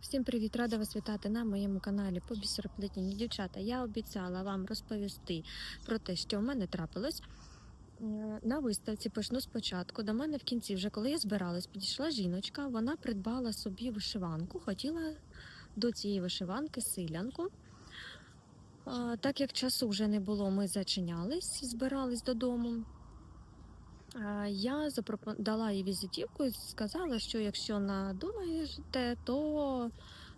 Всім привіт! Рада вас вітати на моєму каналі по бісероплетінні дівчата. Я обіцяла вам розповісти про те, що в мене трапилось. На виставці почну спочатку. До мене в кінці, вже коли я збиралась, підійшла жіночка. Вона придбала собі вишиванку, хотіла до цієї вишиванки силянку. Так як часу вже не було, ми зачинялись, збирались додому. Я запропон... дала їй візитівку і сказала, що якщо надумаєте, то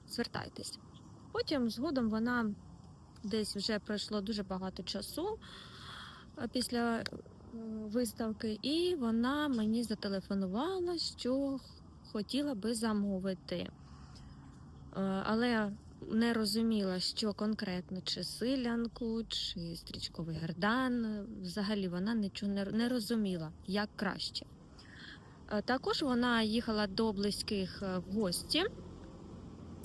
звертайтесь. Потім згодом вона десь вже пройшло дуже багато часу після виставки, і вона мені зателефонувала, що хотіла би замовити. Але не розуміла, що конкретно, чи силянку, чи стрічковий гердан. Взагалі вона нічого не, розуміла, як краще. Е, Також вона їхала до близьких е, в гості,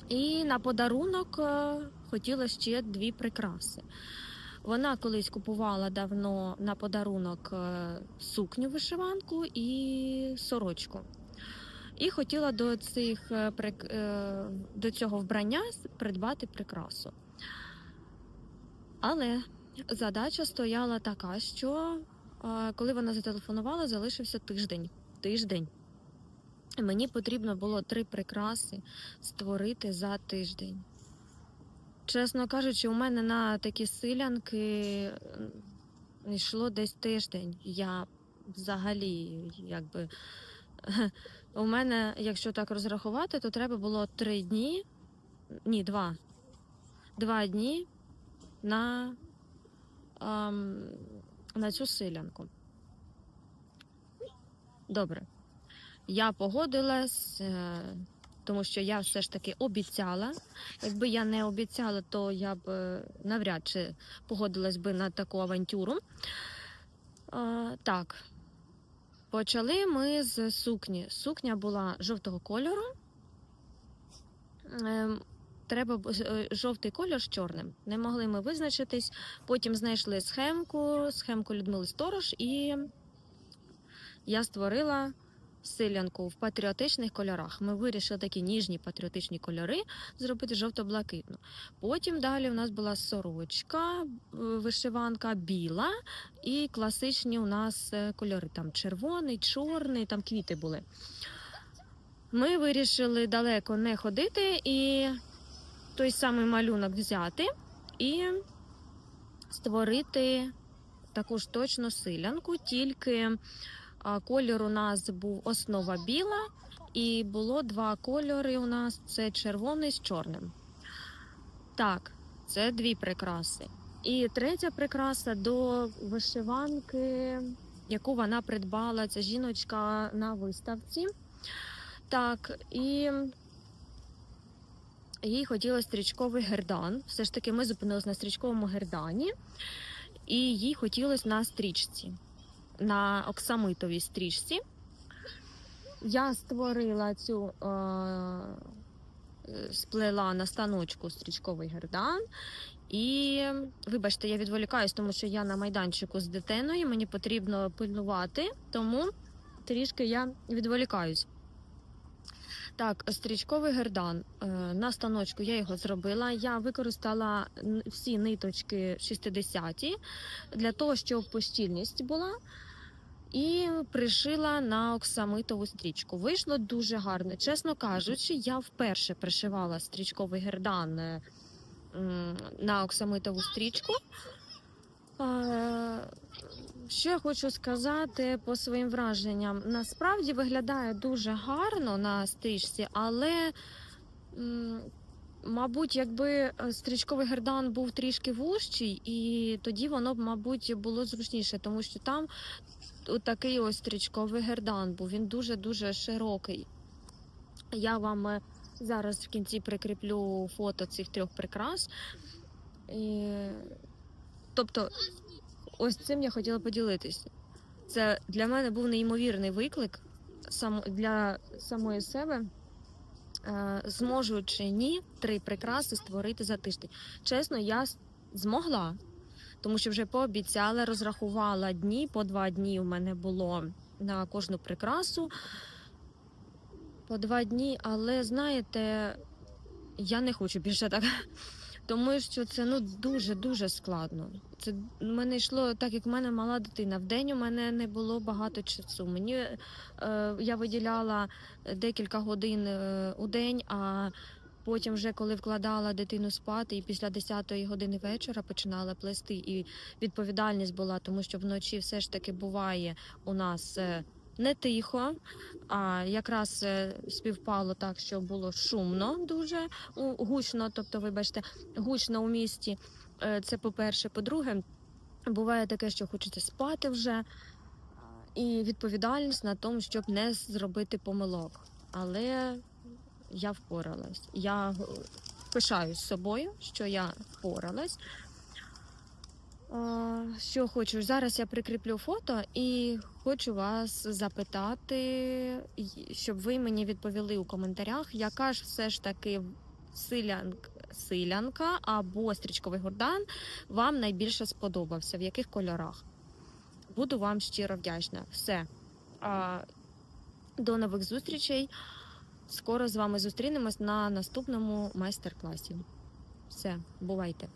і на подарунок е, хотіла ще дві прикраси. Вона колись купувала давно на подарунок сукню вишиванку і сорочку. І хотіла до цих е, е, до цього вбрання придбати прикрасу. Але задача стояла така, що е, коли вона зателефонувала, залишився тиждень. Тиждень. Мені потрібно було три прикраси створити за тиждень. Чесно кажучи, у мене на такі силянки йшло десь тиждень. Я взагалі, якби. У мене, якщо так розрахувати, то треба було три дні, ні, два. Два дні на, ем, на цю силянку. Добре. Я погодилась, е, тому що я все ж таки обіцяла. Якби я не обіцяла, то я б е, навряд чи погодилась би на таку авантюру. Е, так, Почали ми з сукні. Сукня була жовтого кольору. Ем, Треба е, жовтий кольор з чорним. Не могли ми визначитись. Потім знайшли схемку, схемку Людмили Сторож, і я створила силянку в патріотичних кольорах. Ми вирішили такі ніжні патріотичні кольори зробити жовто-блакитну. Потім далі у нас була сорочка, е, вишиванка біла і класичні у нас е, кольори. Там червоний, чорний, там квіти були. Ми вирішили далеко не ходити і той самий малюнок взяти і створити таку ж точно силянку, тільки колір у нас був основа біла, і було два кольори у нас це червоний з чорним. Так, це дві прикраси. І третя прикраса до вишиванки, яку вона придбала, ця жіночка на виставці. Так, і їй хотілося стрічковий гердан. Все ж таки, ми зупинилися на стрічковому гердані, і їй хотілося на стрічці, на оксамитовій стрічці. Я створила цю, е, сплела на станочку стрічковий гердан. І вибачте, я відволікаюсь, тому що я на майданчику з дитиною, мені потрібно пильнувати, тому трішки я відволікаюсь. Так, стрічковий гердан. Е, На станочку я його зробила. Я використала всі ниточки 60-ті для того, щоб пощільність була. І пришила на оксамитову стрічку. Вийшло дуже гарно. Чесно кажучи, я вперше пришивала стрічковий гердан е, на оксамитову стрічку. Що я хочу сказати по своїм враженням? Насправді виглядає дуже гарно на стрічці, але, мабуть, якби е, стрічковий гердан був трішки вужчий, і тоді воно б, мабуть, було зручніше, тому що там такий ось стрічковий гердан був. Він дуже-дуже широкий. Я вам е, зараз в кінці прикріплю фото цих трьох прикрас. І... Тобто, ось цим я хотіла поділитися. Це для мене був неймовірний виклик для самої себе. Е, Зможу чи ні три прикраси створити за тиждень. Чесно, я змогла, тому що вже пообіцяла, розрахувала дні, по два дні у мене було на кожну прикрасу. По два дні, але знаєте, я не хочу більше так. Тому що це ну дуже дуже складно. Це в мене йшло так, як в мене мала дитина. В день у мене не було багато часу. Мені е, я виділяла декілька годин е, у день, а потім, вже коли вкладала дитину спати, і після 10-ї години вечора починала плести. І відповідальність була, тому що вночі все ж таки буває у нас. е, не тихо, а якраз е, співпало так, що було шумно дуже гучно, тобто, вибачте, гучно у місті. Е, Це по-перше. По-друге, буває таке, що хочеться спати вже, і відповідальність на тому, щоб не зробити помилок. Але я впоралась. Я пишаюсь собою, що я впоралась. Що хочу? Зараз я прикріплю фото і хочу вас запитати, щоб ви мені відповіли у коментарях, яка ж все ж таки силянка, силянка або стрічковий гордан вам найбільше сподобався, в яких кольорах? Буду вам щиро вдячна. Все. До нових зустрічей. Скоро з вами зустрінемось на наступному майстер-класі. Все, бувайте!